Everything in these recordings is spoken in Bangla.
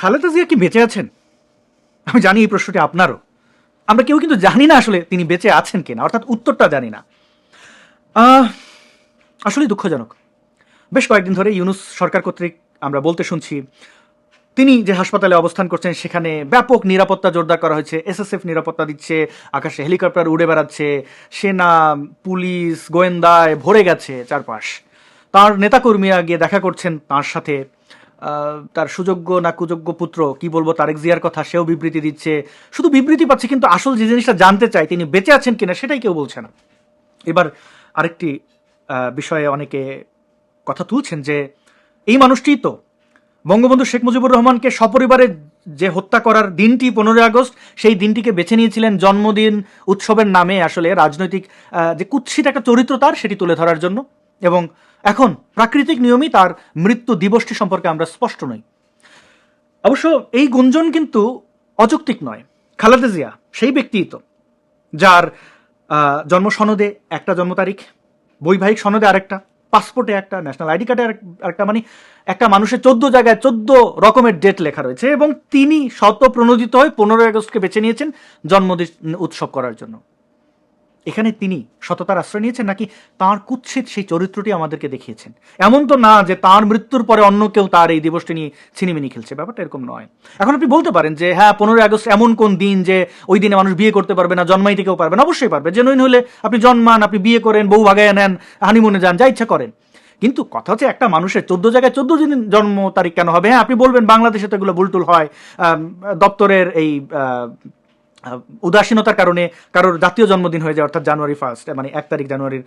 খালেদা জিয়া কি বেঁচে আছেন? আমি জানি এই প্রশ্নটি আপনারও। আমরা কেউ কিন্তু জানি না আসলে তিনি বেঁচে আছেন কিনা অর্থাৎ উত্তরটা জানি না। আহ, আসলেই দুঃখজনক। বেশ কয়েকদিন ধরে ইউনুস সরকার কর্তৃক আমরা বলতে শুনছি তিনি যে হাসপাতালে অবস্থান করছেন সেখানে ব্যাপক নিরাপত্তা জোরদার করা হয়েছে এসএসএফ নিরাপত্তা দিচ্ছে আকাশে হেলিকপ্টার উড়ে বেড়াচ্ছে সেনা পুলিশ গোয়েন্দায় ভরে গেছে চারপাশ। তার নেতাকর্মীরা গিয়ে দেখা করছেন তার সাথে তার সুযোগ্য না কুযোগ্য পুত্র, কি বলব, তারেক জিয়ার কথা সেও বিবৃতি দিচ্ছে। শুধু বিবৃতি পাচ্ছে, কিন্তু আসল যে জিনিসটা জানতে চাই তিনি বেঁচে আছেন কিনা, সেটাই কেউ বলছে না। এবার আরেকটি বিষয়ে অনেকে কথা তুলছেন যে, এই মানুষটিই তো বঙ্গবন্ধু শেখ মুজিবুর রহমানকে সপরিবারে যে হত্যা করার দিনটি পনেরোই আগস্ট, সেই দিনটিকে বেছে নিয়েছিলেন জন্মদিন উৎসবের নামে আসলে রাজনৈতিক যে কুৎসিত একটা চরিত্র তার, সেটি তুলে ধরার জন্য। এবং এখন প্রাকৃতিক নিয়মই তার মৃত্যু দিবসটি সম্পর্কে আমরা স্পষ্ট নই। অবশ্য এই গুঞ্জন কিন্তু অযৌক্তিক নয়। খালেদা জিয়া, সেই ব্যক্তিই তো, যার জন্ম সনদে একটা জন্ম তারিখ, বৈবাহিক সনদে আরেকটা, পাসপোর্টে একটা, ন্যাশনাল আইডি কার্ডে আরেকটা মানে একটা মানুষের চোদ্দ জায়গায় চোদ্দ রকমের ডেট লেখা রয়েছে এবং তিনি শত প্রণোদিত হয়ে পনেরোই আগস্টকে বেছে নিয়েছেন জন্মদিন উৎসব করার জন্য। এখানে তিনি সততার আশ্রয় নিয়েছেন নাকি তার কুৎসিত সেই চরিত্রটি আমাদেরকে দেখিয়েছেন? এমন তো না যে তার মৃত্যুর পরে অন্য কেউ তার এই দিবসটি নিয়ে ছিনিমিনি খেলছে। ব্যাপারটা এরকম নয়। এখন আপনি বলতে পারেন যে হ্যাঁ পনেরোই আগস্ট এমন কোন দিন যে ওই দিনে মানুষ বিয়ে করতে পারবে না জন্মাইতে কেউ পারবে না? অবশ্যই পারবে। জেনুইন হলে আপনি জন্মান, আপনি বিয়ে করেন, বউ ভাগায় নেন হানিমুনে যান, যা ইচ্ছা করেন। কিন্তু কথা হচ্ছে একটা মানুষের চোদ্দ জায়গায় চোদ্দ দিন জন্ম তারিখ কেন হবে? হ্যাঁ আপনি বলবেন বাংলাদেশে তো এগুলো ভুলটুল হয়। দপ্তরের এই উদাসীনতার কারণে কারোর জাতীয় জন্মদিন হয়ে যায়, অর্থাৎ জানুয়ারি ফার্স্ট মানে এক তারিখ জানুয়ারির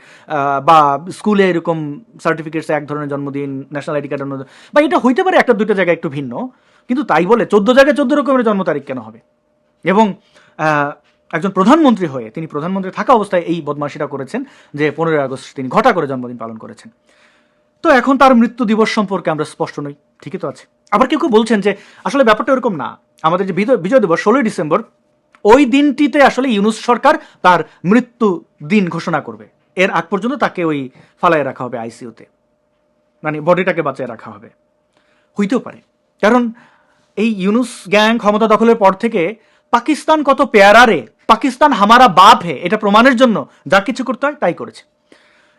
বা স্কুলে এরকম সার্টিফিকেটস এক ধরনের জন্মদিন ন্যাশনাল আইডি কার্ডের জন্মদিন, বা এটা হইতে পারে একটা দুইটা জায়গায় একটু ভিন্ন, কিন্তু তাই বলে চোদ্দ জায়গায় চোদ্দ রকমের জন্ম তারিখ কেন হবে? এবং একজন প্রধানমন্ত্রী হয়ে, তিনি প্রধানমন্ত্রী থাকা অবস্থায় এই বদমাশিটা করেছেন যে পনেরোই আগস্ট তিনি ঘটা করে জন্মদিন পালন করেছেন। তো এখন তার মৃত্যু দিবস সম্পর্কে আমরা স্পষ্ট নই, ঠিকই তো আছে। আবার কেউ কেউ বলছেন যে, আসলে ব্যাপারটা এরকম না। আমাদের যে বিজয় দিবস, ষোলোই ডিসেম্বর ওই দিনটিতে আসলে ইউনুস সরকার তার মৃত্যু দিন ঘোষণা করবে। এর আগ পর্যন্ত তাকে ওই ফালায় রাখা হবে আইসিইউতে। মানে বডিটাকে বাঁচিয়ে রাখা হবে। হইতেও পারে। কারণ এই ইউনুস গ্যাং ক্ষমতা দখলের পর থেকে পাকিস্তান কত পেয়ারারে, পাকিস্তান হামারা বাপ হে এটা প্রমাণের জন্য যা কিছু করতে হয় তাই করেছে।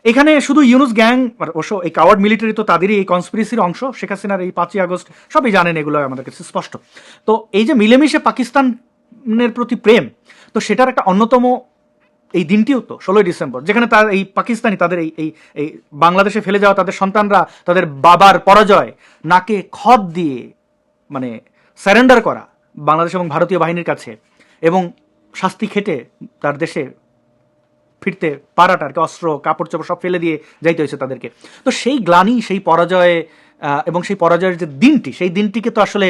এখানে শুধু ইউনুস গ্যাং অবশ্য এই কাওয়ার্ড মিলিটারি তো তাদেরই এই কনস্পিরেসির অংশ, শেখ হাসিনার এই পাঁচই আগস্ট সবই জানেন, এগুলো আমাদের কাছে স্পষ্ট। তো এই যে মিলেমিশে পাকিস্তানের প্রতি প্রেম। তো সেটার একটা অন্যতম এই দিনটিও তো, ষোলোই ডিসেম্বর, যেখানে তার এই পাকিস্তানি তাদের এই এই এই বাংলাদেশে ফেলে যাওয়া তাদের সন্তানরা তাদের বাবার পরাজয়, নাকে খত দিয়ে মানে স্যারেন্ডার করা বাংলাদেশ এবং ভারতীয় বাহিনীর কাছে এবং শাস্তি খেটে তার দেশে ফিরতে পারাটা, আর কি অস্ত্র, কাপড় চোপড় সব ফেলে দিয়ে যাইতে হয়েছে তাদেরকে। তো সেই গ্লানি, সেই পরাজয়ে এবং সেই পরাজয়ের যে দিনটি, সেই দিনটিকে তো আসলে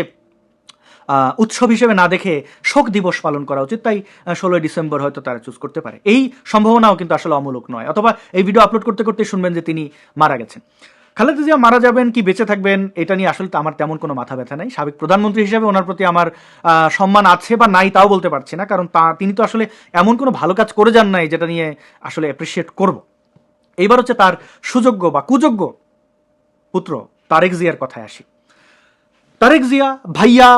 উৎসব হিসেবে না দেখে শোক দিবস পালন করা উচিত। তাই ষোলোই ডিসেম্বর হয়তো তারা চুজ করতে পারে। এই সম্ভাবনাও কিন্তু আসলে অমূলক নয়। অথবা এই ভিডিও আপলোড করতে করতে শুনবেন যে তিনি মারা গেছেন। খালেদা জিয়া মারা যাবেন, কি বেঁচে থাকবেন, এটা নিয়ে আসলে আমার তেমন কোনো মাথা ব্যথা নাই। সাবেক প্রধানমন্ত্রী হিসেবে ওনার প্রতি আমার সম্মান আছে বা নাই তাও বলতে পারছি না। কারণ তা, তিনি তো আসলে এমন কোনো ভালো কাজ করে যান নাই যেটা নিয়ে আসলে অ্যাপ্রিসিয়েট করব। এইবার হচ্ছে তার সুযোগ্য বা কুযোগ্য পুত্র তারেক জিয়ার কথায় আসি। তারেক জিয়া ভাইয়া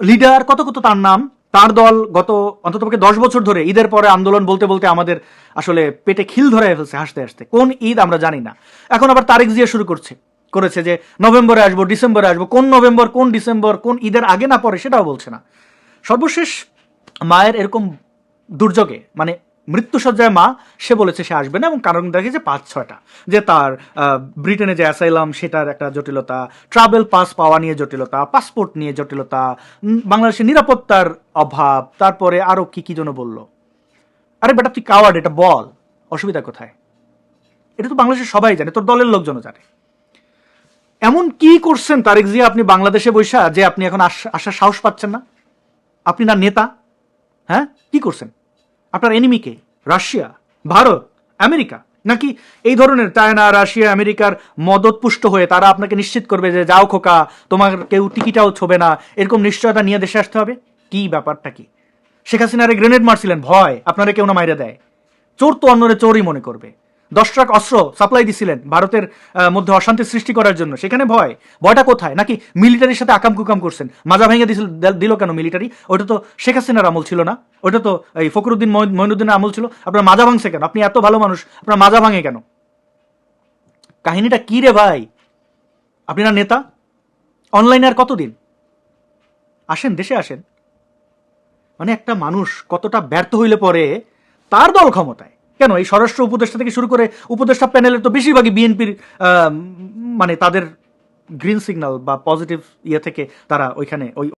লিডার কত কত তার নাম? তার দল গত অন্ততপক্ষে দশ বছর ধরে ঈদের পরে আন্দোলন বলতে বলতে আমাদের আসলে পেটে খিল ধরে ফেলছে হাসতে হাসতে। কোন ঈদ আমরা জানি না। এখন আবার তারিখ দিয়ে শুরু করছে। করেছে যে নভেম্বরে আসব, ডিসেম্বরে আসব, কোন নভেম্বর, কোন ডিসেম্বর, কোন ঈদের আগে না পরে সেটাও বলছে না। সর্বশেষ মায়ের এরকম দুর্যোগে মানে মৃত্যুসজ্জায় মা, সে বলেছে সে আসবে না এবং কারণ দেখেছে পাঁচ, ছয়টা। যে তার ব্রিটেনে যে অ্যাসাইলাম, সেটার একটা জটিলতা, ট্রাভেল পাস পাওয়া নিয়ে জটিলতা, পাসপোর্ট নিয়ে জটিলতা বাংলাদেশের নিরাপত্তার অভাব, তারপরে আরও কি কি যেন বলল? আরে বেটা, তুই কাওয়ার্ড এটা বল, অসুবিধা কোথায়? এটা তো বাংলাদেশের সবাই জানে, তোর দলের লোকজনও জানে। এমন কি করছেন তারেক জিয়া আপনি বাংলাদেশে বৈশা, যে আপনি এখন আস- আসার সাহস পাচ্ছেন না? আপনি না নেতা? হ্যাঁ? কি করছেন? আপনার এনিমিকে রাশিয়া? ভারত? আমেরিকা? নাকি এই ধরনের চায়না, রাশিয়া, আমেরিকার মদত পুষ্ট হয়ে তারা আপনাকে নিশ্চিত করবে যে যাও খোকা, তোমার কেউ টিকিটাও ছবে না, এরকম নিশ্চয়তা নিয়ে দেশে আসতে হবে? কি ব্যাপারটা কি? শেখ হাসিনারে গ্রেনেড মারছিলেন, ভয়, আপনারা কেউ না মাইরে দেয়। চোর তো অন্যরে চোরই মনে করবে। দশ ট্রাক অস্ত্র সাপ্লাই দিছিলেন ভারতের মধ্যে অশান্তি সৃষ্টি করার জন্য। সেখানে ভয়? ভয়টা কোথায়? নাকি মিলিটারির সাথে আকাম কুকাম করছেন? মাজা ভেঙে দিছিল, দিল কেন মিলিটারি ওটা তো শেখ হাসিনার আমল ছিল না। ওটা তো এই ফখরুদ্দিন মঈন- মঈনুদ্দিনের আমল ছিল। আপনার মাজা ভাঙছে কেন? আপনি এত ভালো মানুষ, আপনার মাজা ভাঙে কেন? কাহিনীটা কি রে ভাই? আপনি না নেতা? অনলাইনে আর কতদিন? আসেন, দেশে আসেন। মানে একটা মানুষ কতটা ব্যর্থ হইলে পরে তার দল ক্ষমতায়। কেন? এই স্বরাষ্ট্র উপদেষ্টা থেকে শুরু করে উপদেষ্টা প্যানেলের তো বেশিরভাগই বিএনপির মানে তাদের গ্রিন সিগন্যাল বা পজিটিভ ইয়ে থেকে তারা ওইখানে ওই